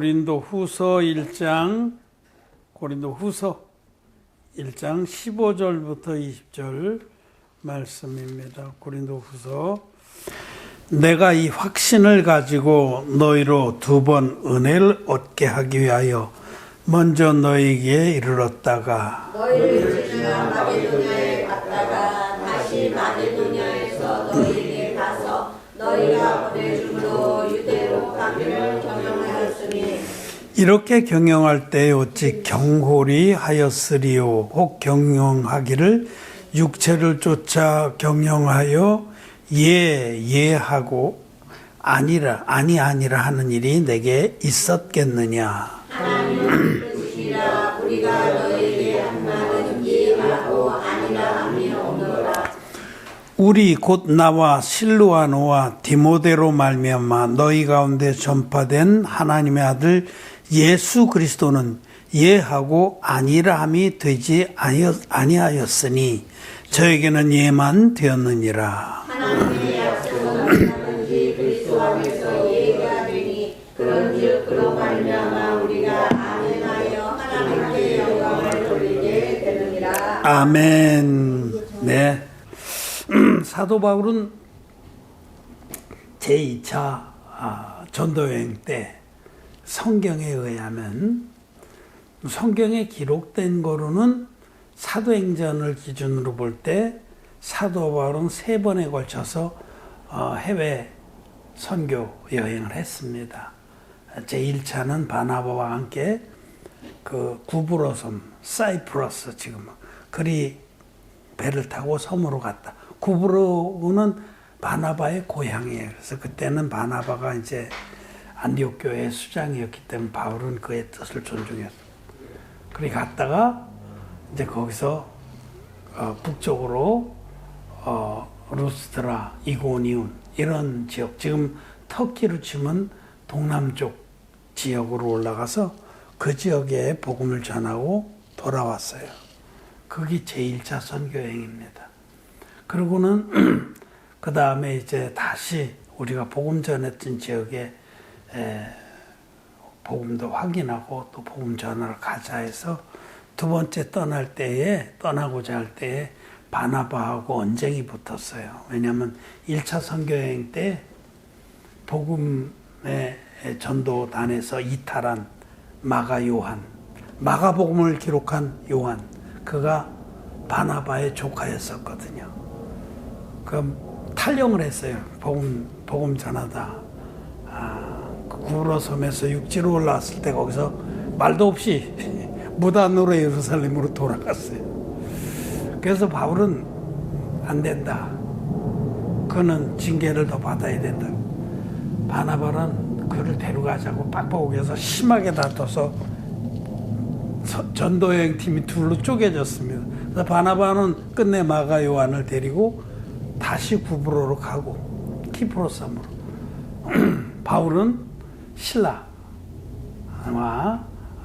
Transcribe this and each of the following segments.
고린도 후서 1장 고린도 후서 1장 15절부터 20절 말씀입니다. 고린도 후서 내가 이 확신을 가지고 너희로 두 번 은혜를 얻게 하기 위하여 먼저 너희에게 이르렀다가 너희를 지나 마게 이렇게 경영할 때 어찌 경홀이 하였으리요. 혹 경영하기를 육체를 쫓아 경영하여 예 예하고 아니라 아니 아니라 하는 일이 내게 있었겠느냐? 우리 곧 나와 실루아노와 디모데로 말미암아 너희 가운데 전파된 하나님의 아들 예수 그리스도는 예하고 아니라함이 되지 아니하였으니 저에게는 예만 되었느니라. 아멘. 네. 음, 사도 바울은 제2차 아, 전도여행 때 성경에 의하면 성경에 기록된 거로는 사도행전을 기준으로 볼 때 사도 바울은 세 번에 걸쳐서 어, 해외 선교 여행을 했습니다. 제 1차는 바나바와 함께 그 구브로 섬, 사이프러스 지금 그리 배를 타고 섬으로 갔다. 구브로는 바나바의 고향이에요. 그래서 그때는 바나바가 이제 안디옥 교회의 수장이었기 때문에 바울은 그의 뜻을 존중했어. 그리 갔다가 이제 거기서 어, 북쪽으로 어, 루스트라, 이고니온 이런 지역 지금 터키로 치면 동남쪽 지역으로 올라가서 그 지역에 복음을 전하고 돌아왔어요. 그게 제1차 선교행입니다. 그러고는 그 다음에 이제 다시 우리가 복음 전했던 지역에 에, 복음도 확인하고 또 복음 전하러 가자 해서 두 번째 떠날 때에 떠나고자 할 때에 바나바하고 언쟁이 붙었어요. 왜냐하면 1차 선교여행 때 복음의 전도단에서 이탈한 마가 요한, 마가 복음을 기록한 요한, 그가 바나바의 조카였었거든요. 그럼 탈영을 했어요. 복음 복음 전하다. 구브로 섬에서 육지로 올라왔을 때 거기서 말도 없이 무단으로 예루살렘으로 돌아갔어요. 그래서 바울은 안 된다. 그는 징계를 더 받아야 된다. 바나바는 그를 데려가자고 빡빡하게 서 심하게 다퉈서 서- 전도여행 팀이 둘로 쪼개졌습니다. 그래서 바나바는 끝내 마가 요한을 데리고 다시 구브로로 가고 키프로섬으로 바울은 신라와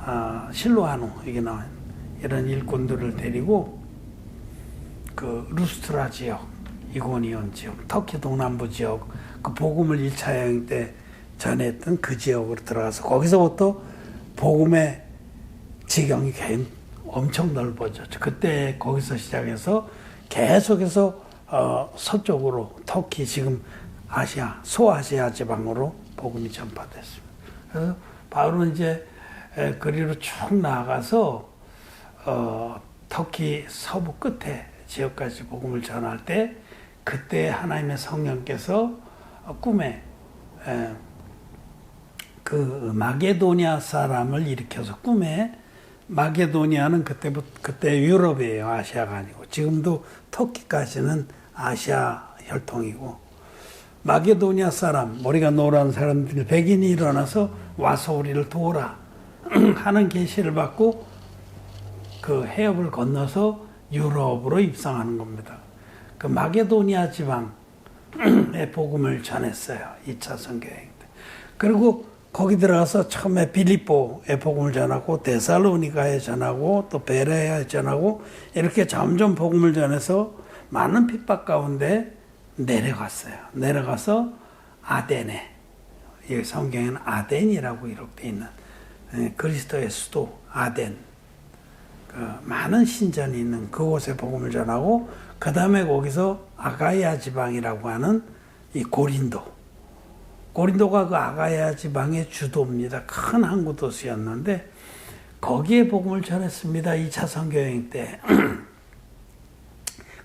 아, 실로아노 이게 나와 이런 일꾼들을 데리고 그 루스트라 지역, 이고니온 지역, 터키 동남부 지역 그 복음을 1차 여행 때 전했던 그 지역으로 들어가서 거기서부터 복음의 지경이 굉- 엄청 넓어졌죠. 그때 거기서 시작해서 계속해서 어, 서쪽으로 터키 지금 아시아 소아시아 지방으로 복음이 전파됐습니다. 그래서 바울은 이제 에, 거리로 쭉 나아가서 어, 터키 서부 끝에 지역까지 복음을 전할 때 그때 하나님의 성령께서 어, 꿈에 에, 그 마게도니아 사람을 일으켜서 꿈에 마게도니아는 그때부터 그때 유럽이에요. 아시아가 아니고. 지금도 터키까지는 아시아 혈통이고 마게도니아 사람 머리가 노란 사람들 백인이 일어나서 와서 우리를 도우라 하는 계시를 받고 그 해협을 건너서 유럽으로 입성하는 겁니다. 그 마게도니아 지방의 복음을 전했어요. 2차 선교행 때. 그리고 거기 들어가서 처음에 빌립보에 복음을 전하고 데살로니가에 전하고 또 베레아에 전하고 이렇게 점점 복음을 전해서 많은 핍박 가운데 내려갔어요. 내려가서 아데네 이 성경에는 아덴이라고 기록되어 있는 예, 그리스도의 수도 아덴 그 많은 신전이 있는 그곳에 복음을 전하고 그 다음에 거기서 아가야 지방이라고 하는 이 고린도 고린도가 그 아가야 지방의 주도입니다. 큰 항구 도시였는데 거기에 복음을 전했습니다. 2차 선교여행 때.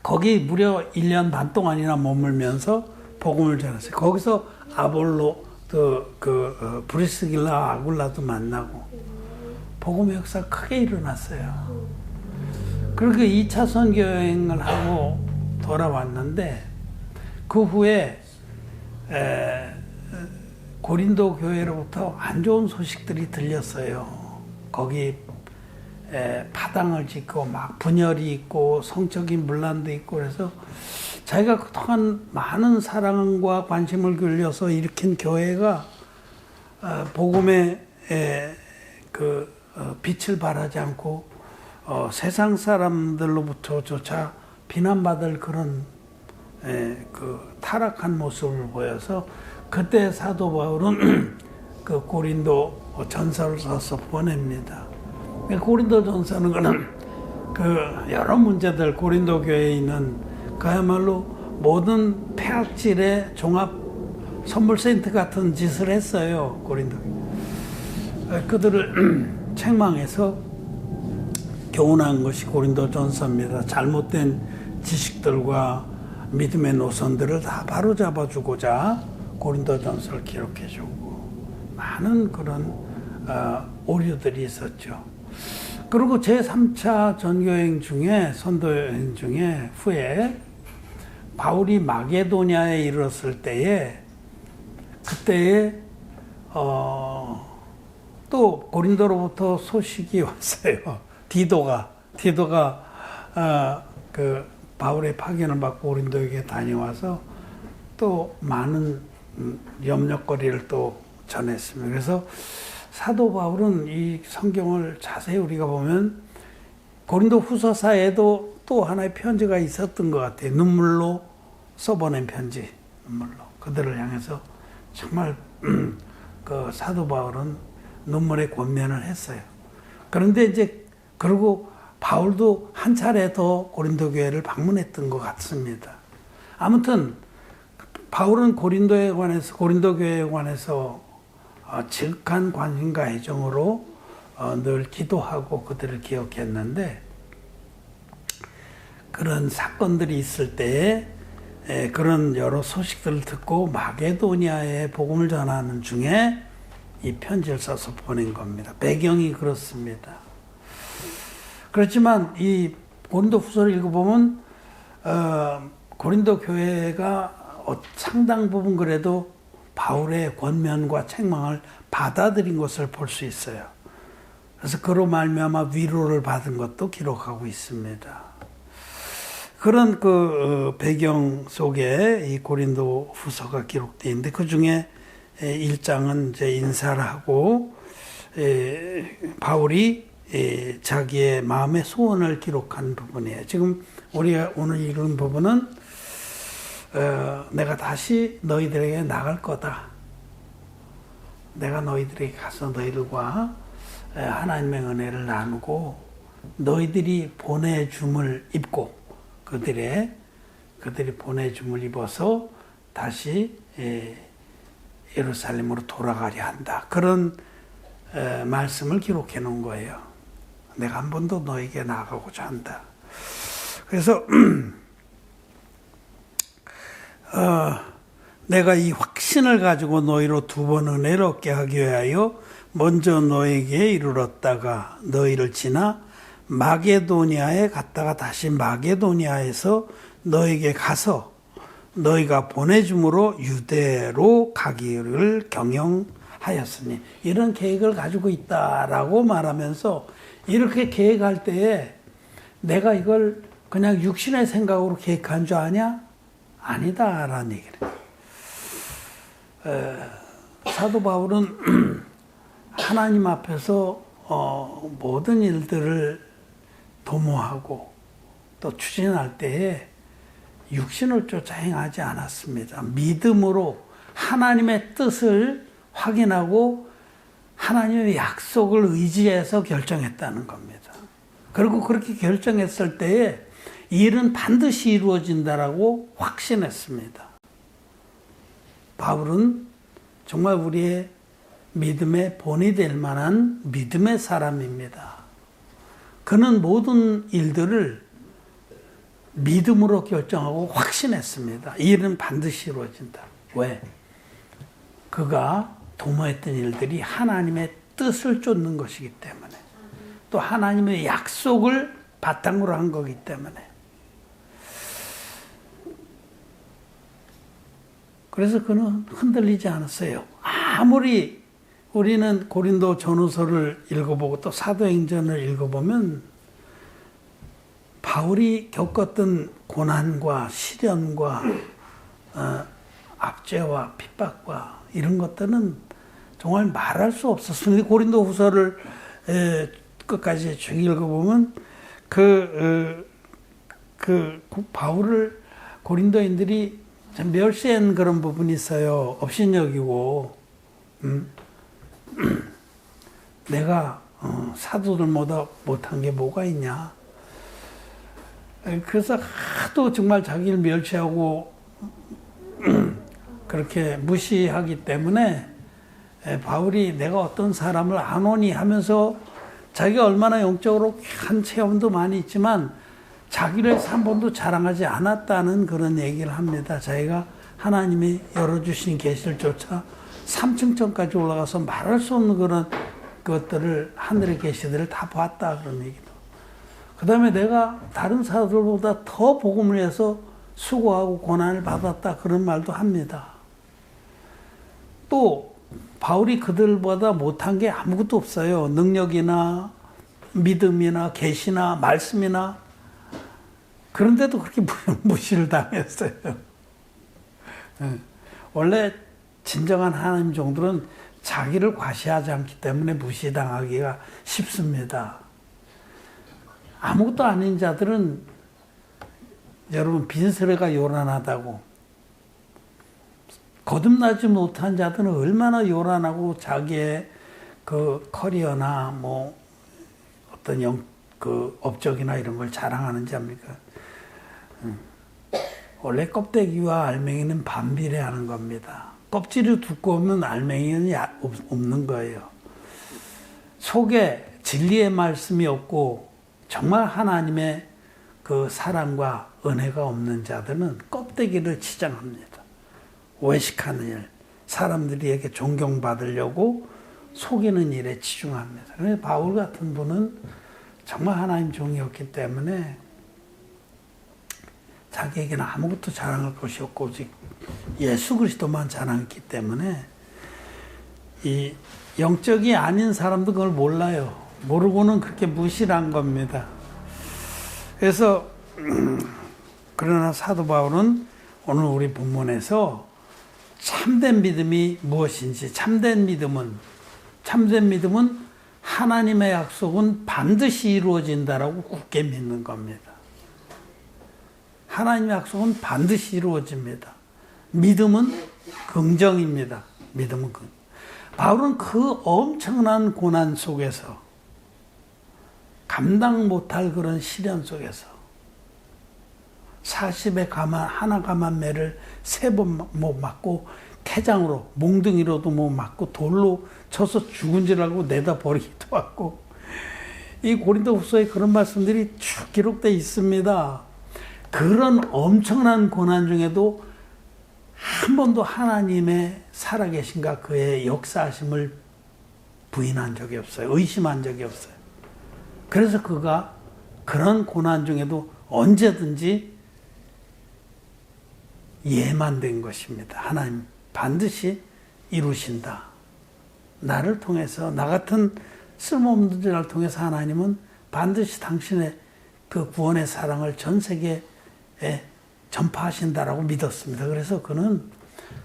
거기 무려 1년 반 동안이나 머물면서 복음을 전했어요. 거기서 아볼로 그, 그 어, 브리스길라 아굴라도 만나고 복음의 역사 크게 일어났어요. 그렇게 2차 선교 여행을 하고 돌아왔는데 그 후에 에, 고린도 교회로부터 안 좋은 소식들이 들렸어요. 거기 에, 파당을 짓고 막 분열이 있고 성적인 문란도 있고 그래서 자기가 그동안 많은 사랑과 관심을 기울여서 일으킨 교회가 어, 복음의 에, 그 어, 빛을 발하지 않고 어, 세상 사람들로부터조차 비난받을 그런 에, 그 타락한 모습을 보여서 그때 사도 바울은 그 고린도 전서를 써서 보냅니다. 그 고린도 전서는 그는 그 여러 문제들 고린도 교회에 있는 그야말로 모든 폐악질의 종합 선물 센터 같은 짓을 했어요 고린도. 그들을 책망해서 교훈한 것이 고린도 전서입니다. 잘못된 지식들과 믿음의 노선들을 다 바로잡아주고자 고린도 전서를 기록해주고 많은 그런 어, 오류들이 있었죠. 그리고 제 3차 전교행 중에 선도여행 중에 후에 바울이 마게도냐에 이르렀을 때에 그때에 어, 또 고린도로부터 소식이 왔어요. 디도가 디도가 어, 그 바울의 파견을 받고 고린도에게 다녀와서 또 많은 음, 염려거리를 또 전했습니다. 그래서 사도 바울은 이 성경을 자세히 우리가 보면 고린도 후서사에도 또 하나의 편지가 있었던 것 같아요. 눈물로 써보낸 편지, 눈물로. 그들을 향해서 정말, 음, 그 사도 바울은 눈물의 권면을 했어요. 그런데 이제, 그리고 바울도 한 차례 더 고린도 교회를 방문했던 것 같습니다. 아무튼, 바울은 고린도에 관해서, 고린도 교회에 관해서 어, 지극한 관심과 애정으로 어, 늘 기도하고 그들을 기억했는데 그런 사건들이 있을 때에 에, 그런 여러 소식들을 듣고 마게도니아에 복음을 전하는 중에 이 편지를 써서 보낸 겁니다. 배경이 그렇습니다. 그렇지만 이 고린도 후서를 읽어보면 어, 고린도 교회가 어, 상당 부분 그래도 바울의 권면과 책망을 받아들인 것을 볼 수 있어요. 그래서 그로 말미암아 위로를 받은 것도 기록하고 있습니다. 그런 그 어, 배경 속에 이 고린도 후서가 기록되어 있는데 그 중에 1장은 이제 인사를 하고 바울이 자기의 마음의 소원을 기록한 부분이에요. 지금 우리가 오늘 읽은 부분은 어, 내가 다시 너희들에게 나갈 거다. 내가 너희들에게 가서 너희들과 하나님의 은혜를 나누고 너희들이 보내줌을 입고 그들의 그들이 보내줌을 입어서 다시 예루살렘으로 돌아가려 한다. 그런 말씀을 기록해 놓은 거예요. 내가 한번더 너에게 나가고자 한다. 그래서 어, 내가 이 확신을 가지고 너희로 두 번 은혜를 얻게 하기 위하여 먼저 너에게 이르렀다가 너희를 지나 마게도니아에 갔다가 다시 마게도니아에서 너에게 가서 너희가 보내줌으로 유대로 가기를 경영하였으니 이런 계획을 가지고 있다라고 말하면서 이렇게 계획할 때에 내가 이걸 그냥 육신의 생각으로 계획한 줄 아냐? 아니다라는 얘기를. 에, 사도 바울은 하나님 앞에서 어, 모든 일들을 도모하고 또 추진할 때에 육신을 쫓아 행하지 않았습니다. 믿음으로 하나님의 뜻을 확인하고 하나님의 약속을 의지해서 결정했다는 겁니다. 그리고 그렇게 결정했을 때에 일은 반드시 이루어진다라고 확신했습니다. 바울은 정말 우리의 믿음의 본이 될 만한 믿음의 사람입니다. 그는 모든 일들을 믿음으로 결정하고 확신했습니다. 이 일은 반드시 이루어진다. 왜? 그가 도모했던 일들이 하나님의 뜻을 쫓는 것이기 때문에 또 하나님의 약속을 바탕으로 한 거기 때문에 그래서 그는 흔들리지 않았어요. 아무리 우리는 고린도 전후서를 읽어보고 또 사도행전을 읽어보면 바울이 겪었던 고난과 시련과 어, 압제와 핍박과 이런 것들은 정말 말할 수 없었습니다. 고린도 후서를 에, 끝까지 쭉 읽어보면 그, 어, 그 바울을 고린도인들이 참 멸시한 그런 부분이 있어요. 업신여기고, 음? 내가 어, 사도들보다 못한 게 뭐가 있냐. 그래서 하도 정말 자기를 멸시하고 그렇게 무시하기 때문에 바울이 내가 어떤 사람을 안 오니 하면서 자기가 얼마나 영적으로 한 체험도 많이 있지만 자기를 한 번도 자랑하지 않았다는 그런 얘기를 합니다. 자기가 하나님이 열어주신 계시를조차 3층천까지 올라가서 말할 수 없는 그런 것들을 하늘의 계시들을 다 봤다 그런 얘기도. 그 다음에 내가 다른 사람들보다 더 복음을 해서 수고하고 고난을 받았다 그런 말도 합니다. 또 바울이 그들보다 못한 게 아무것도 없어요. 능력이나 믿음이나 계시나 말씀이나 그런데도 그렇게 무시를 당했어요. 예. 원래 진정한 하나님 정도는 자기를 과시하지 않기 때문에 무시당하기가 쉽습니다. 아무것도 아닌 자들은 여러분 빈스레가 요란하다고 거듭나지 못한 자들은 얼마나 요란하고 자기의 그 커리어나 뭐 어떤 영, 그 업적이나 이런 걸 자랑하는지 압니까? 음. 원래 껍데기와 알맹이는 반비례하는 겁니다. 껍질이 두꺼우면 알맹이는 없는 거예요. 속에 진리의 말씀이 없고 정말 하나님의 그 사랑과 은혜가 없는 자들은 껍데기를 치장합니다. 외식하는 일, 사람들에게 존경받으려고 속이는 일에 치중합니다. 바울 같은 분은 정말 하나님 종이었기 때문에 자기에게는 아무것도 자랑할 것이 없고 오직 예수 그리스도만 자랑했기 때문에 이 영적이 아닌 사람도 그걸 몰라요. 모르고는 그렇게 무시한 겁니다. 그래서 그러나 사도 바울은 오늘 우리 본문에서 참된 믿음이 무엇인지 참된 믿음은 참된 믿음은 하나님의 약속은 반드시 이루어진다라고 굳게 믿는 겁니다. 하나님의 약속은 반드시 이루어집니다. 믿음은 긍정입니다. 믿음은 긍. 바울은 그 엄청난 고난 속에서 감당 못할 그런 시련 속에서 40의 가만, 하나 가만 매를 세 번 못 맞고 태장으로, 몽둥이로도 못 맞고 돌로 쳐서 죽은 줄 알고 내다 버리기도 하고 이 고린도 후서에 그런 말씀들이 쭉 기록되어 있습니다. 그런 엄청난 고난 중에도 한 번도 하나님의 살아계신가 그의 역사하심을 부인한 적이 없어요. 의심한 적이 없어요. 그래서 그가 그런 고난 중에도 언제든지 예만된 것입니다. 하나님 반드시 이루신다. 나를 통해서 나 같은 쓸모없는 자를 통해서 하나님은 반드시 당신의 그 구원의 사랑을 전 세계에 전파하신다라고 믿었습니다. 그래서 그는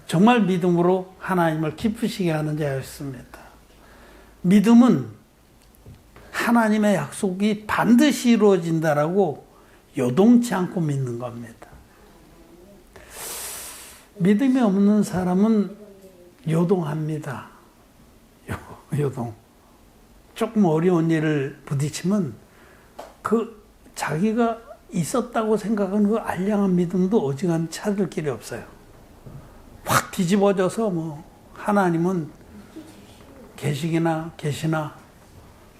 정말 믿음으로 하나님을 기쁘시게 하는 자였습니다. 믿음은 하나님의 약속이 반드시 이루어진다라고 요동치 않고 믿는 겁니다. 믿음이 없는 사람은 요동합니다. 요 동. 조금 어려운 일을 부딪히면 그 자기가 있었다고 생각하는 그 알량한 믿음도 어지간 찾을 길이 없어요. 확 뒤집어져서 뭐 하나님은 계시기나 계시나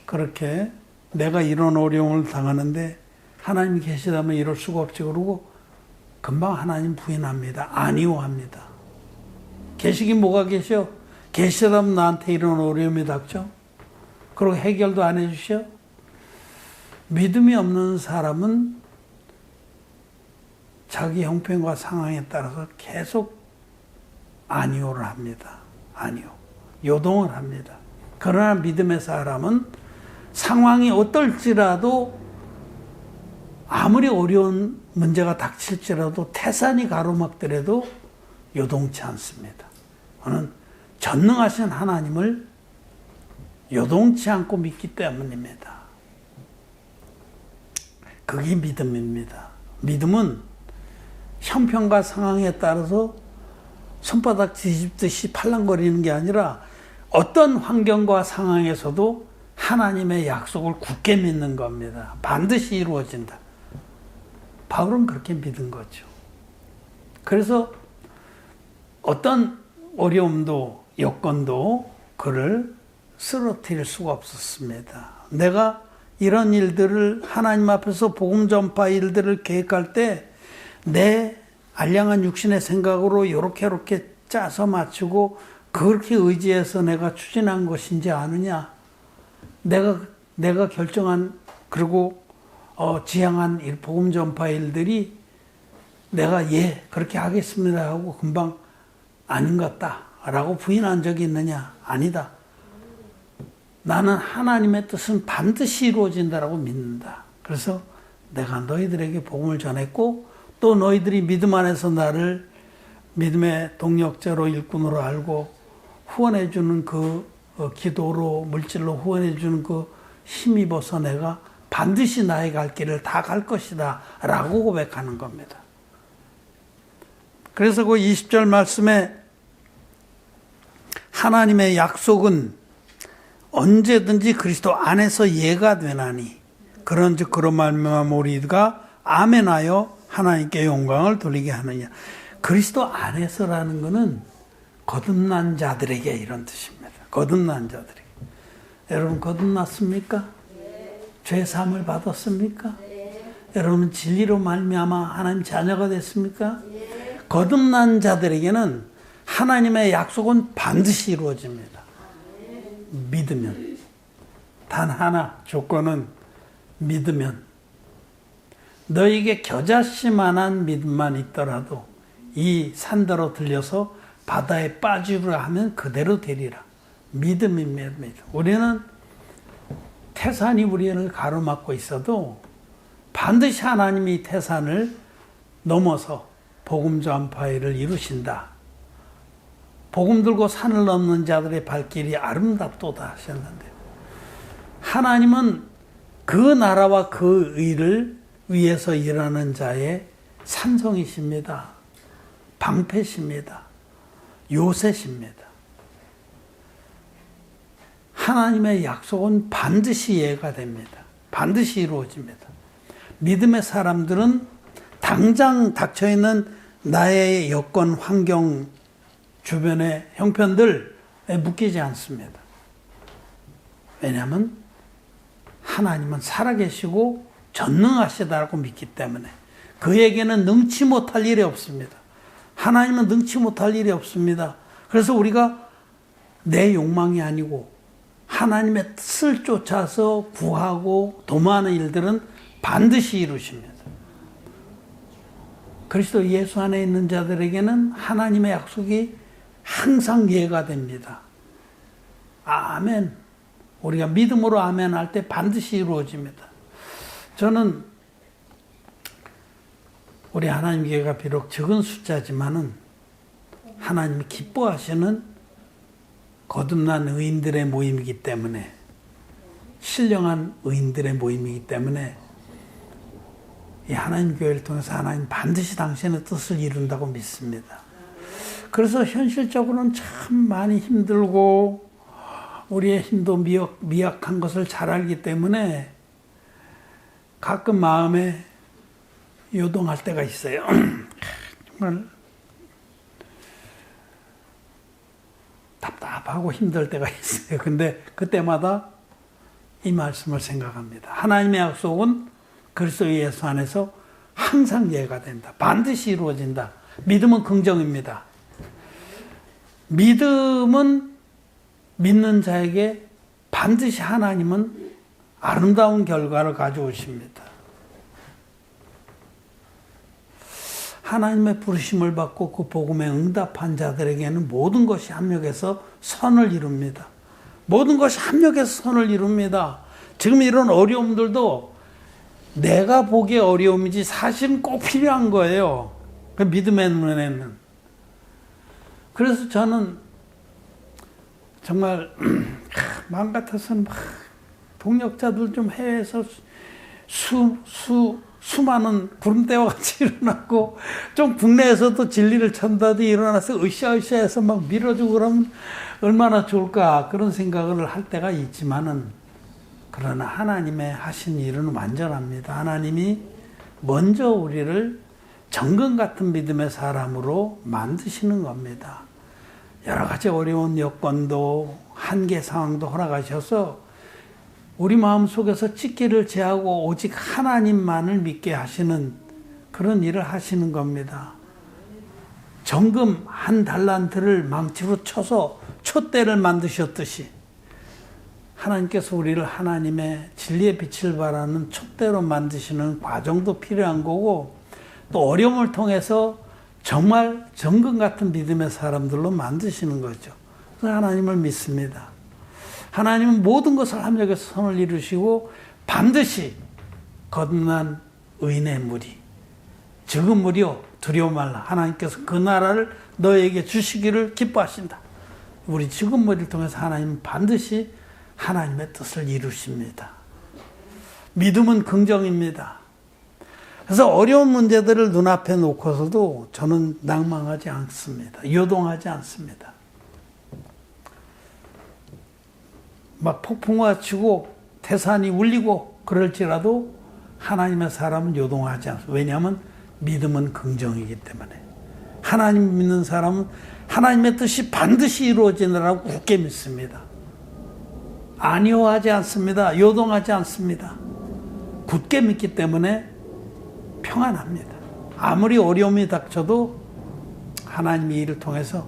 그렇게 내가 이런 어려움을 당하는데 하나님이 계시다면 이럴 수가 없지 그러고 금방 하나님 부인합니다. 아니오 합니다. 계시긴 뭐가 계셔? 계시다면 나한테 이런 어려움이 닥쳐? 그리고 해결도 안 해주셔? 믿음이 없는 사람은 자기 형편과 상황에 따라서 계속 아니오를 합니다. 아니오. 요동을 합니다. 그러나 믿음의 사람은 상황이 어떨지라도 아무리 어려운 문제가 닥칠지라도 태산이 가로막더라도 요동치 않습니다. 저는 전능하신 하나님을 요동치 않고 믿기 때문입니다. 그게 믿음입니다. 믿음은 형편과 상황에 따라서 손바닥 뒤집듯이 팔랑거리는 게 아니라 어떤 환경과 상황에서도 하나님의 약속을 굳게 믿는 겁니다. 반드시 이루어진다. 바울은 그렇게 믿은 거죠. 그래서 어떤 어려움도 여건도 그를 쓰러뜨릴 수가 없었습니다. 내가 이런 일들을 하나님 앞에서 복음 전파 일들을 계획할 때 내 알량한 육신의 생각으로 이렇게 이렇게 짜서 맞추고 그렇게 의지해서 내가 추진한 것인지 아느냐? 내가 내가 결정한 그리고 어, 지향한 일, 복음 전파 일들이 내가 예 그렇게 하겠습니다 하고 금방 아닌 것 같다라고 부인한 적이 있느냐? 아니다. 나는 하나님의 뜻은 반드시 이루어진다라고 믿는다. 그래서 내가 너희들에게 복음을 전했고 또 너희들이 믿음 안에서 나를 믿음의 동력자로 일꾼으로 알고 후원해 주는 그 어, 기도로 물질로 후원해 주는 그 힘입어서 내가 반드시 나의 갈 길을 다 갈 것이다 라고 고백하는 겁니다. 그래서 그 20절 말씀에 하나님의 약속은 언제든지 그리스도 안에서 예가 되나니 그런즉 그런 말미암아 우리가 아멘하여 하나님께 영광을 돌리게 하느냐. 그리스도 안에서라는 것은 거듭난 자들에게 이런 뜻입니다. 거듭난 자들에게. 여러분 거듭났습니까? 죄 사함을 받았습니까? 여러분 진리로 말미암아 하나님 자녀가 됐습니까? 거듭난 자들에게는 하나님의 약속은 반드시 이루어집니다. 믿으면 단 하나 조건은 믿으면 너에게 겨자씨만한 믿음만 있더라도 이 산더러 들려서 바다에 빠지라 하면 그대로 되리라. 믿음입니다. 믿음. 우리는 태산이 우리를 가로막고 있어도 반드시 하나님이 태산을 넘어서 복음 전파일을 이루신다. 복음 들고 산을 넘는 자들의 발길이 아름답도다 하셨는데 하나님은 그 나라와 그 의를 위에서 일하는 자의 산성이십니다. 방패십니다. 요새십니다. 하나님의 약속은 반드시 예가 됩니다. 반드시 이루어집니다. 믿음의 사람들은 당장 닥쳐있는 나의 여건, 환경, 주변의 형편들에 묶이지 않습니다. 왜냐하면 하나님은 살아계시고 전능하시다고 믿기 때문에 그에게는 능치 못할 일이 없습니다. 하나님은 능치 못할 일이 없습니다. 그래서 우리가 내 욕망이 아니고 하나님의 뜻을 쫓아서 구하고 도모하는 일들은 반드시 이루십니다. 그리스도 예수 안에 있는 자들에게는 하나님의 약속이 항상 예가 됩니다. 아멘. 우리가 믿음으로 아멘 할 때 반드시 이루어집니다. 저는 우리 하나님 교회가 비록 적은 숫자지만은 하나님이 기뻐하시는 거듭난 의인들의 모임이기 때문에 신령한 의인들의 모임이기 때문에 이 하나님 교회를 통해서 하나님 반드시 당신의 뜻을 이룬다고 믿습니다. 그래서 현실적으로는 참 많이 힘들고 우리의 힘도 미약, 미약한 것을 잘 알기 때문에 가끔 마음에 요동할 때가 있어요. 정말 답답하고 힘들 때가 있어요. 근데 그때마다 이 말씀을 생각합니다. 하나님의 약속은 그리스도 예수 안에서 항상 예가 된다. 반드시 이루어진다. 믿음은 긍정입니다. 믿음은 믿는 자에게 반드시 하나님은 아름다운 결과를 가져오십니다. 하나님의 부르심을 받고 그 복음에 응답한 자들에게는 모든 것이 합력해서 선을 이룹니다. 모든 것이 합력해서 선을 이룹니다. 지금 이런 어려움들도 내가 보기에 어려움이지 사실은 꼭 필요한 거예요. 그 믿음의 눈에는. 그래서 저는 정말 마음 같아서는 막 동력자들 좀 해외에서 수, 수, 수많은 구름대와 같이 일어나고 좀 국내에서도 진리를 전다도 일어나서 으쌰으쌰 해서 막 밀어주고 그러면 얼마나 좋을까 그런 생각을 할 때가 있지만은 그러나 하나님의 하신 일은 완전합니다. 하나님이 먼저 우리를 정금 같은 믿음의 사람으로 만드시는 겁니다. 여러 가지 어려운 여건도 한계 상황도 허락하셔서 우리 마음 속에서 찢기를 제하고 오직 하나님만을 믿게 하시는 그런 일을 하시는 겁니다. 정금 한 달란트를 망치로 쳐서 촛대를 만드셨듯이 하나님께서 우리를 하나님의 진리의 빛을 발하는 촛대로 만드시는 과정도 필요한 거고 또 어려움을 통해서 정말 정금 같은 믿음의 사람들로 만드시는 거죠. 그래서 하나님을 믿습니다. 하나님은 모든 것을 합력해서 선을 이루시고 반드시 거듭난 의인의 무리 적은 무리요 두려워 말라 하나님께서 그 나라를 너에게 주시기를 기뻐하신다. 우리 적은 무리를 통해서 하나님은 반드시 하나님의 뜻을 이루십니다. 믿음은 긍정입니다. 그래서 어려운 문제들을 눈앞에 놓고서도 저는 낭망하지 않습니다. 요동하지 않습니다. 막 폭풍과 치고 태산이 울리고 그럴지라도 하나님의 사람은 요동하지 않습니다. 왜냐하면 믿음은 긍정이기 때문에. 하나님 믿는 사람은 하나님의 뜻이 반드시 이루어지느라고 굳게 믿습니다. 아니오하지 않습니다. 요동하지 않습니다. 굳게 믿기 때문에 평안합니다. 아무리 어려움이 닥쳐도 하나님이 이를 통해서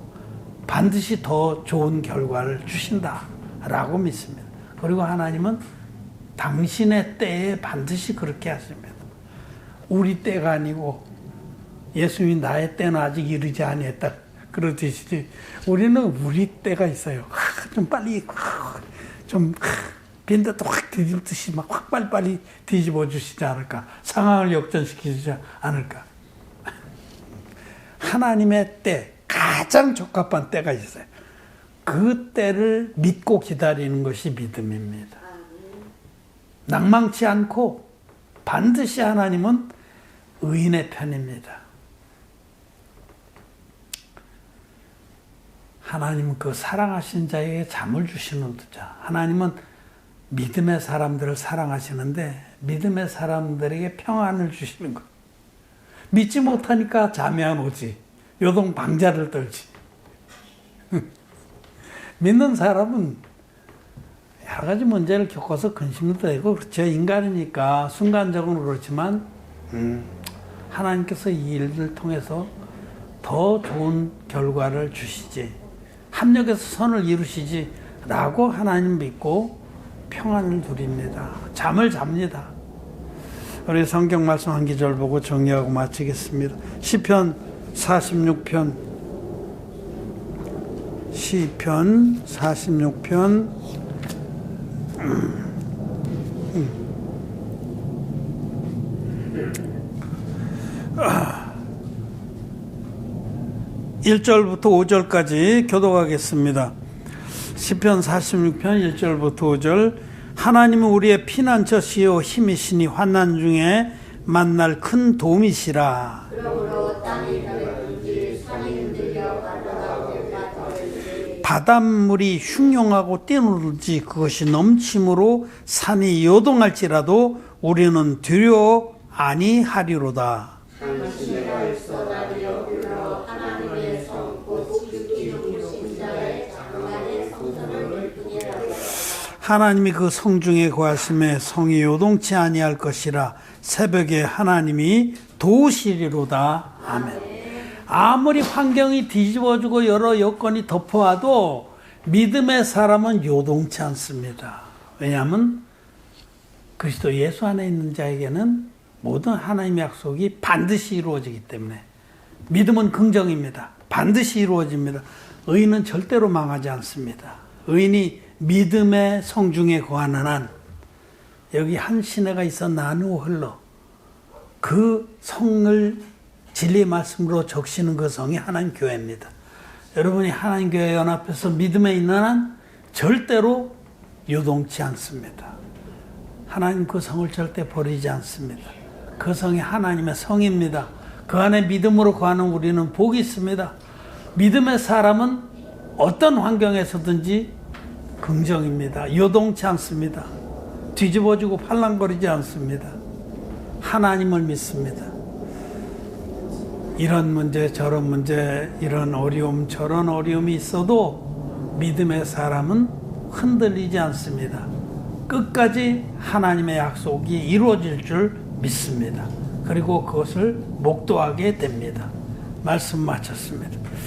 반드시 더 좋은 결과를 주신다 라고 믿습니다. 그리고 하나님은 당신의 때에 반드시 그렇게 하십니다. 우리 때가 아니고 예수님이 나의 때는 아직 이르지 아니했다. 그러듯이 우리는 우리 때가 있어요. 좀 빨리 좀 빈대도 확 뒤집듯이 막 확 빨리빨리 뒤집어 주시지 않을까. 상황을 역전시키지 않을까. 하나님의 때, 가장 적합한 때가 있어요. 그 때를 믿고 기다리는 것이 믿음입니다. 낭망치 않고 반드시 하나님은 의인의 편입니다. 하나님은 그 사랑하신 자에게 잠을 주시는 자. 하나님은 믿음의 사람들을 사랑하시는데 믿음의 사람들에게 평안을 주시는 것. 믿지 못하니까 잠이 안 오지. 요동 방자를 떨지. 믿는 사람은 여러 가지 문제를 겪어서 근심도 되고 그렇죠. 인간이니까 순간적으로 그렇지만 음, 하나님께서 이 일을 통해서 더 좋은 결과를 주시지 합력해서 선을 이루시지 라고 하나님 믿고 평안을 누립니다. 잠을 잡니다. 우리 성경 말씀 한 기절 보고 정리하고 마치겠습니다. 시편 46편 시편 46편 1절부터 5절까지 교독하겠습니다. 시편 46편 1절부터 5절 하나님은 우리의 피난처시요 힘이시니 환난 중에 만날 큰 도움이시라. 그러므로 땅이 흔들든지 산이 흔들려 바닷물이 흉용하고 뛰놀지 그것이 넘침으로 산이 요동할지라도 우리는 두려워 아니하리로다. 하나님이 그 성중에 거하심에 성이 요동치 아니할 것이라 새벽에 하나님이 도우시리로다. 아멘. 아무리 환경이 뒤집어지고 여러 여건이 덮어와도 믿음의 사람은 요동치 않습니다. 왜냐하면 그리스도 예수 안에 있는 자에게는 모든 하나님의 약속이 반드시 이루어지기 때문에 믿음은 긍정입니다. 반드시 이루어집니다. 의인은 절대로 망하지 않습니다. 의인이 믿음의 성중에 거하는 한 여기 한 시내가 있어 나누어 흘러 그 성을 진리의 말씀으로 적시는 그 성이 하나님 교회입니다. 여러분이 하나님 교회 연합해서 믿음에 있는 한 절대로 요동치 않습니다. 하나님 그 성을 절대 버리지 않습니다. 그 성이 하나님의 성입니다. 그 안에 믿음으로 거하는 우리는 복이 있습니다. 믿음의 사람은 어떤 환경에서든지 긍정입니다. 요동치 않습니다. 뒤집어지고 팔랑거리지 않습니다. 하나님을 믿습니다. 이런 문제, 저런 문제, 이런 어려움, 저런 어려움이 있어도 믿음의 사람은 흔들리지 않습니다. 끝까지 하나님의 약속이 이루어질 줄 믿습니다. 그리고 그것을 목도하게 됩니다. 말씀 마쳤습니다.